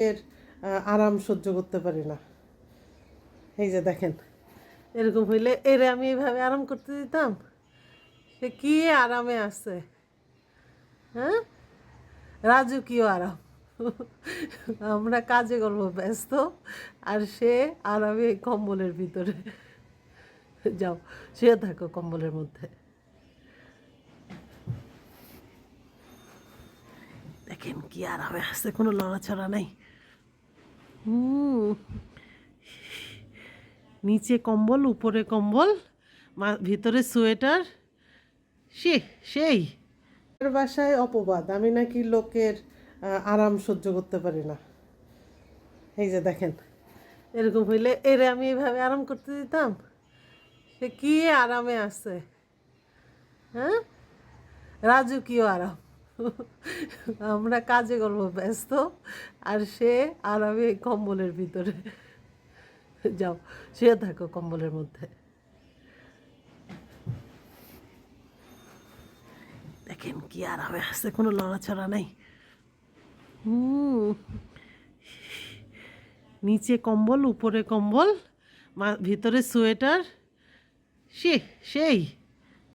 এর আরাম সহ্য করতে পারি না। এই যে দেখেন, এরকম হইলে এরে আমি এইভাবে আরাম করতে দিতাম? সে কি আরামে আছে? হ্যাঁ? রাজকীয় আরাম। আমরা কাজে করব ব্যস্ত, আর সে আরামে কম্বলের ভিতরে। যাও, শুয়ে থাকো কম্বলের মধ্যে। দেখেন কি আরামে আছে, কোনো লড়াছড়া নাই। হুম। নিচে কম্বল, উপরে কম্বল ভিতরে সোয়েটার। সে, সেই। বাসায় অপবাদ। আমি নাকি লোকের আরাম সহ্য করতে পারি না। এই যে দেখেন, এরকম হইলে এরে আমি এভাবে আরাম করতে দিতাম? সে কি আরামে আছে? হ্যাঁ? রাজকীয় আরাম। আমরা কাজে করব, ব্যস্ত। আর সে আরামে কম্বলের ভিতরে। যাও, শুয়ে থাকো কম্বলের মধ্যে। দেখেন কি আরামে আছে কোনো লড়াছড়া নাই। হুম। নিচে কম্বল, উপরে কম্বল ভিতরে সোয়েটার। সে, সেই।